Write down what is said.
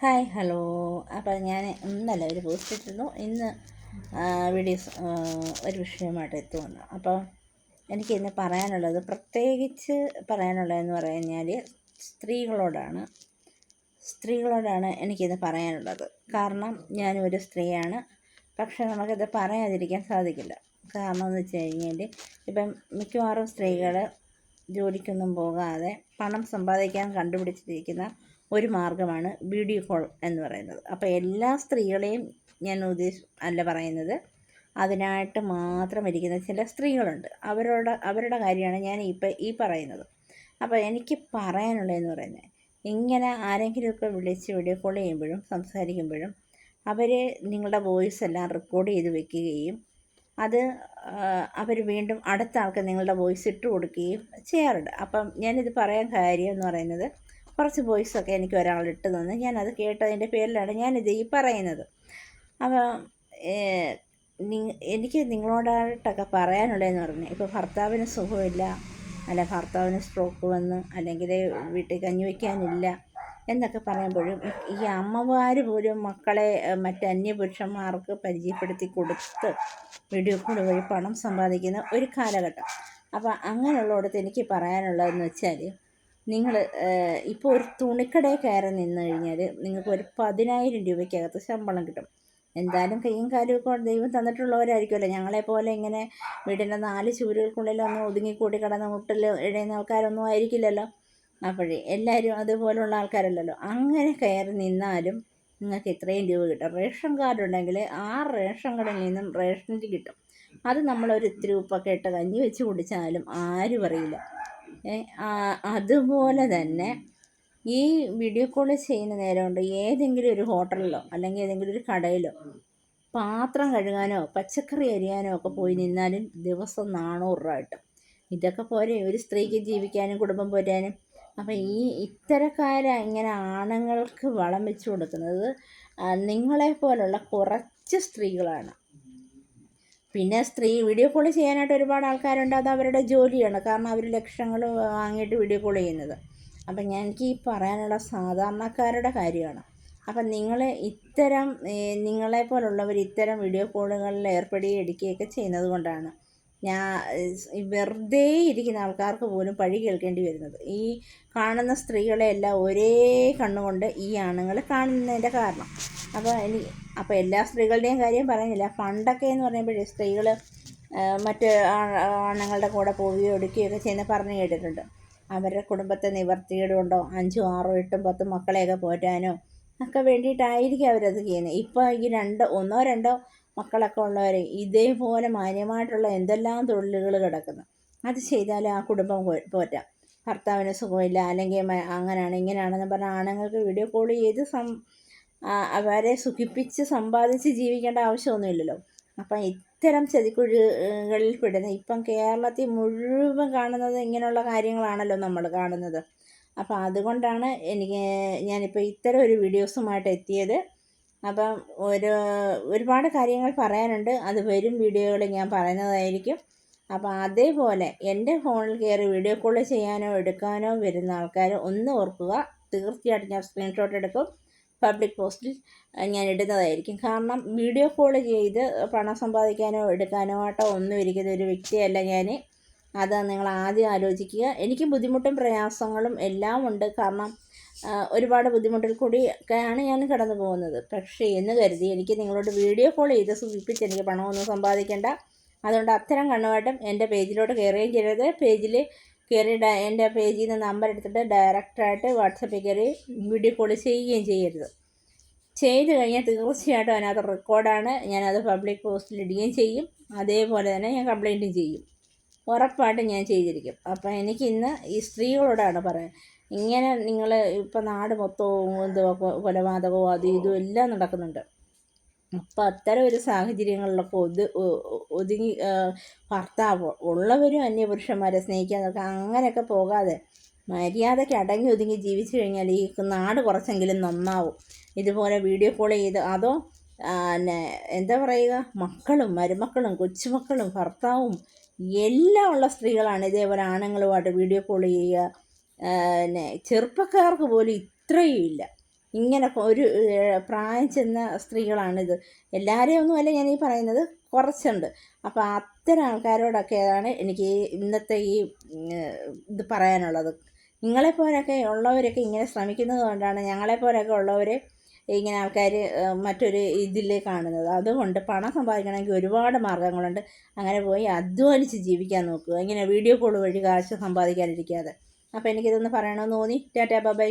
Hi hello. അപ്പോൾ ഞാൻ ഇന്നല്ല ഒരു പോസ്റ്റ് ഇട്ടിരുന്നു. ഇന്ന് വീഡിയോസ് ഒരു വിഷയമായിട്ട് എത്തുമെന്ന് അപ്പോൾ എനിക്ക് ഇന്ന് പറയാനുള്ളത് പ്രത്യേകിച്ച് പറയാനുള്ളതെന്ന് പറഞ്ഞാൽ സ്ത്രീകളോടാണ്. സ്ത്രീകളോടാണ് എനിക്കിത് പറയാനുള്ളത്. കാരണം ഞാനൊരു സ്ത്രീയാണ്. പക്ഷേ നമുക്കിത് പറയാതിരിക്കാൻ സാധിക്കില്ല. കാരണം എന്ന് വെച്ച് കഴിഞ്ഞാൽ ഇപ്പം മിക്കവാറും സ്ത്രീകൾ ജോലിക്കൊന്നും പോകാതെ പണം സമ്പാദിക്കാൻ കണ്ടുപിടിച്ചിരിക്കുന്ന ഒരു മാർഗമാണ് വീഡിയോ കോൾ എന്ന് പറയുന്നത്. അപ്പോൾ എല്ലാ സ്ത്രീകളെയും ഞാൻ ഉദ്ദേശ അല്ല പറയുന്നത് അതിനായിട്ട് മാത്രം ഇരിക്കുന്ന ചില സ്ത്രീകളുണ്ട്. അവരോട് അവരുടെ കാര്യമാണ് ഞാൻ ഇപ്പം ഈ പറയുന്നത്. അപ്പോൾ എനിക്ക് പറയാനുള്ളതെന്ന് പറയുന്നത് ഇങ്ങനെ ആരെങ്കിലുമൊക്കെ വിളിച്ച് വീഡിയോ കോൾ ചെയ്യുമ്പോഴും സംസാരിക്കുമ്പോഴും അവർ നിങ്ങളുടെ വോയിസ് എല്ലാം റെക്കോർഡ് ചെയ്ത് വെക്കുകയും അത് അവർ വീണ്ടും അടുത്ത ആൾക്ക് നിങ്ങളുടെ വോയിസ് ഇട്ട് കൊടുക്കുകയും ചെയ്യാറുണ്ട്. അപ്പം ഞാനിത് പറയാൻ കാര്യം എന്ന് പറയുന്നത് കുറച്ച് വോയിസൊക്കെ എനിക്ക് ഒരാൾ ഇട്ട് തന്നു. ഞാനത് കേട്ടതിന്റെ പേരിലാണ് ഞാനിത് ഈ പറയുന്നത്. അപ്പോൾ എനിക്ക് നിങ്ങളോടായിട്ടൊക്കെ പറയാനുള്ളതെന്ന് പറഞ്ഞു. ഇപ്പോൾ ഭർത്താവിന് സുഖമില്ല അല്ല ഭർത്താവിന് സ്ട്രോക്ക് വന്നു അല്ലെങ്കിൽ വീട്ടിൽ കഞ്ഞി വയ്ക്കാനില്ല എന്നൊക്കെ പറയുമ്പോഴും ഈ അമ്മമാർ പോലും മക്കളെ മറ്റ് അന്യപുരുഷന്മാർക്ക് പരിചയപ്പെടുത്തി കൊടുത്ത് വീഡിയോ കോൾ വഴി പണം സമ്പാദിക്കുന്ന ഒരു കാലഘട്ടം. അപ്പോൾ അങ്ങനെയുള്ളിടത്ത് എനിക്ക് പറയാനുള്ളതെന്ന് വെച്ചാൽ നിങ്ങൾ ഇപ്പോൾ ഒരു തുണിക്കടയിൽ കയറി നിന്ന് കഴിഞ്ഞാൽ നിങ്ങൾക്ക് ഒരു പതിനായിരം രൂപയ്ക്കകത്ത് ശമ്പളം കിട്ടും. എന്തായാലും കൈയും കാലും ദൈവം തന്നിട്ടുള്ളവരായിരിക്കുമല്ലോ ഞങ്ങളെപ്പോലെ ഇങ്ങനെ വീടിന്റെ നാല് ചുവരുകൾക്കുള്ളിൽ ഒന്ന് ഒതുങ്ങിക്കൂടി കിടന്ന് മുട്ടിൽ ഇഴയുന്ന ആൾക്കാരൊന്നും ആയിരിക്കില്ലല്ലോ. അപ്പോഴേ എല്ലാവരും അതുപോലുള്ള ആൾക്കാരല്ലല്ലോ. അങ്ങനെ കയറി നിന്നാലും നിങ്ങൾക്ക് ഇത്രയും രൂപ കിട്ടും. റേഷൻ കാർഡ് ഉണ്ടെങ്കിൽ ആ റേഷൻ കടയിൽ നിന്നും റേഷനിൽ കിട്ടും. അത് നമ്മളൊരു ഇത്തിരി ഉപ്പൊക്കെ ഇട്ട് കഞ്ഞി വെച്ച് കുടിച്ചാലും ആരും അറിയില്ല. അതുപോലെ തന്നെ ഈ വീഡിയോ കോൾ ചെയ്യുന്ന നേരം കൊണ്ട് ഏതെങ്കിലും ഒരു ഹോട്ടലിലോ അല്ലെങ്കിൽ ഏതെങ്കിലും ഒരു കടയിലോ പാത്രം കഴുകാനോ പച്ചക്കറി അരിയാനോ ഒക്കെ പോയി നിന്നാലും ദിവസം നാണൂറ് രൂപ കിട്ടും. ഇതൊക്കെ പോരെ ഒരു സ്ത്രീക്ക് ജീവിക്കാനും കുടുംബം പോരാനും. അപ്പം ഈ ഇത്തരക്കാര ഇങ്ങനെ ആണുങ്ങൾക്ക് വളം വെച്ച് കൊടുക്കുന്നത് നിങ്ങളെ പോലുള്ള കുറച്ച് സ്ത്രീകളാണ്. പിന്നെ സ്ത്രീ വീഡിയോ കോൾ ചെയ്യാനായിട്ട് ഒരുപാട് ആൾക്കാരുണ്ട്. അത് അവരുടെ ജോലിയാണ്. കാരണം അവർ ലക്ഷങ്ങൾ വാങ്ങിയിട്ട് വീഡിയോ കോൾ ചെയ്യുന്നത്. അപ്പം ഞാൻ എനിക്ക് ഈ പറയാനുള്ള സാധാരണക്കാരുടെ കാര്യമാണ്. അപ്പം നിങ്ങൾ ഇത്തരം നിങ്ങളെ പോലുള്ളവർ ഇത്തരം വീഡിയോ കോളുകളിൽ ഏർപ്പെടുകയും എടുക്കുകയൊക്കെ ചെയ്യുന്നത് കൊണ്ടാണ് ഞാൻ വെറുതെ ഇരിക്കുന്ന ആൾക്കാർക്ക് പോലും പഴി കേൾക്കേണ്ടി വരുന്നത്. ഈ കാണുന്ന സ്ത്രീകളെയെല്ലാം ഒരേ കണ്ണുകൊണ്ട് ഈ ആണുങ്ങൾ കാണുന്നതിന്റെ കാരണം. അപ്പോൾ ഇനി അപ്പോൾ എല്ലാ സ്ത്രീകളുടെയും കാര്യം പറയുന്നില്ല. പണ്ടൊക്കെ എന്ന് പറയുമ്പോൾ സ്ത്രീകൾ മറ്റ് ആണുങ്ങളുടെ കൂടെ പോവുകയോ എടുക്കുകയൊക്കെ ചെയ്യുന്ന പറഞ്ഞു കേട്ടിട്ടുണ്ട്. അവരുടെ കുടുംബത്തെ നിവർത്തിയുടെ കൊണ്ടോ അഞ്ചും ആറും എട്ടും പത്തും മക്കളെയൊക്കെ പോറ്റാനോ ഒക്കെ വേണ്ടിയിട്ടായിരിക്കും അവരത് ചെയ്യുന്നത്. ഇപ്പോൾ ഈ രണ്ട് ഒന്നോ രണ്ടോ മക്കളൊക്കെ ഉള്ളവർ ഇതേപോലെ മാന്യമായിട്ടുള്ള എന്തെല്ലാം തൊഴിലുകൾ കിടക്കുന്നു. അത് ചെയ്താൽ ആ കുടുംബം പോറ്റാം. ഭർത്താവിന് സുഖമില്ല അല്ലെങ്കിൽ അങ്ങനെയാണ് ഇങ്ങനെയാണെന്ന് പറഞ്ഞാൽ ആണുങ്ങൾക്ക് വീഡിയോ കോൾ ചെയ്ത് സം അവരെ സുഖിപ്പിച്ച് സമ്പാദിച്ച് ജീവിക്കേണ്ട ആവശ്യമൊന്നുമില്ലല്ലോ. അപ്പം ഇത്തരം ചതിക്കുഴികളിൽ പെടുന്ന ഇപ്പം കേരളത്തിൽ മുഴുവൻ കാണുന്നത് ഇങ്ങനെയുള്ള കാര്യങ്ങളാണല്ലോ നമ്മൾ കാണുന്നത്. അപ്പം അതുകൊണ്ടാണ് എനിക്ക് ഞാനിപ്പോൾ ഇത്തരം ഒരു വീഡിയോസുമായിട്ട് എത്തിയത്. അപ്പം ഒരു ഒരുപാട് കാര്യങ്ങൾ പറയാനുണ്ട്. അത് വരും വീഡിയോകളിൽ ഞാൻ പറയുന്നതായിരിക്കും. അപ്പം അതേപോലെ എന്റെ ഫോണിൽ കയറി വീഡിയോ കോൾ ചെയ്യാനോ എടുക്കാനോ വരുന്ന ആൾക്കാർ ഒന്ന് ഓർക്കുക. തീർച്ചയായിട്ടും ഞാൻ സ്ക്രീൻഷോട്ട് എടുക്കും. പബ്ലിക് പോസ്റ്റിൽ ഞാൻ ഇടുന്നതായിരിക്കും. കാരണം വീഡിയോ കോൾ ചെയ്ത് പണം സമ്പാദിക്കാനോ എടുക്കാനോ ആട്ടോ ഒന്നും ഇരിക്കുന്ന ഒരു വ്യക്തിയല്ല ഞാൻ അത് നിങ്ങൾ ആദ്യം ആലോചിക്കുക. എനിക്ക് ബുദ്ധിമുട്ടും പ്രയാസങ്ങളും എല്ലാം ഉണ്ട്. കാരണം ഒരുപാട് ബുദ്ധിമുട്ടിൽ കൂടി ഒക്കെയാണ് ഞാൻ കടന്നു പോകുന്നത്. പക്ഷേ എന്ന് കരുതി എനിക്ക് നിങ്ങളോട് വീഡിയോ കോൾ ചെയ്ത് സൂചിപ്പിച്ച് എനിക്ക് പണമൊന്നും സമ്പാദിക്കേണ്ട. അതുകൊണ്ട് അത്തരം കണ്ണുമായിട്ടും എന്റെ പേജിലോട്ട് കയറുകയും ചെയ്യരുത്. പേജിൽ കയറി എന്റെ പേജിൽ നിന്ന് നമ്പർ എടുത്തിട്ട് ഡയറക്റ്റായിട്ട് വാട്സപ്പിൽ കയറി വീഡിയോ കോൾ ചെയ്യുകയും ചെയ്യരുത്. ചെയ്ത് കഴിഞ്ഞാൽ തീർച്ചയായിട്ടും അതിനകത്ത് റെക്കോർഡാണ് ഞാനത് പബ്ലിക് പോസ്റ്റിൽ ഇടുകയും ചെയ്യും. അതേപോലെ തന്നെ ഞാൻ കംപ്ലൈന്റും ചെയ്യും. ഉറപ്പായിട്ടും ഞാൻ ചെയ്തിരിക്കും. അപ്പം എനിക്ക് ഇന്ന് ഈ സ്ത്രീകളോടാണ് പറയാൻ. ഇങ്ങനെ നിങ്ങൾ ഇപ്പം നാട് മൊത്തവും എന്തുവാ കൊലപാതകവും അതും ഇതും എല്ലാം നടക്കുന്നുണ്ട്. അപ്പം അത്തരം ഒരു സാഹചര്യങ്ങളിലൊക്കെ ഒതു ഒതുങ്ങി ഭർത്താവ് ഉള്ളവരും അന്യപുരുഷന്മാരെ സ്നേഹിക്കാന്നൊക്കെ അങ്ങനെയൊക്കെ പോകാതെ മര്യാദയ്ക്ക് അടങ്ങി ഒതുങ്ങി ജീവിച്ചു കഴിഞ്ഞാൽ ഈ നാട് കുറച്ചെങ്കിലും നന്നാവും. ഇതുപോലെ വീഡിയോ കോൾ ചെയ്ത് അതോ പിന്നെ എന്താ പറയുക മക്കളും മരുമക്കളും കൊച്ചുമക്കളും ഭർത്താവും എല്ലാം ഉള്ള സ്ത്രീകളാണ് ഇതേപോലെ ആണുങ്ങളുമായിട്ട് വീഡിയോ കോൾ ചെയ്യുക. പിന്നെ ചെറുപ്പക്കാർക്ക് പോലും ഇത്രയും ഇല്ല. ഇങ്ങനെ ഒരു പ്രായം ചെന്ന സ്ത്രീകളാണിത്. എല്ലാവരെയും ഒന്നുമല്ല ഞാൻ ഈ പറയുന്നത് കുറച്ചുണ്ട്. അപ്പോൾ അത്തരം ആൾക്കാരോടൊക്കെയാണ് എനിക്ക് ഇന്നത്തെ ഈ ഇത് പറയാനുള്ളത്. നിങ്ങളെപ്പോലൊക്കെ ഉള്ളവരൊക്കെ ഇങ്ങനെ ശ്രമിക്കുന്നത് കൊണ്ടാണ് ഞങ്ങളെപ്പോലൊക്കെ ഉള്ളവർ ഇങ്ങനെ ആൾക്കാർ മറ്റൊരു ഇതിൽ കാണുന്നത്. അതുകൊണ്ട് പണം സമ്പാദിക്കണമെങ്കിൽ ഒരുപാട് മാർഗങ്ങളുണ്ട്. അങ്ങനെ പോയി അധ്വാനിച്ച് ജീവിക്കാൻ നോക്കുക. ഇങ്ങനെ വീഡിയോ കോൾ വഴി കാശ് സമ്പാദിക്കാനിരിക്കാതെ. അപ്പോൾ എനിക്കിതൊന്ന് പറയണമെന്ന് തോന്നി. Tata bye.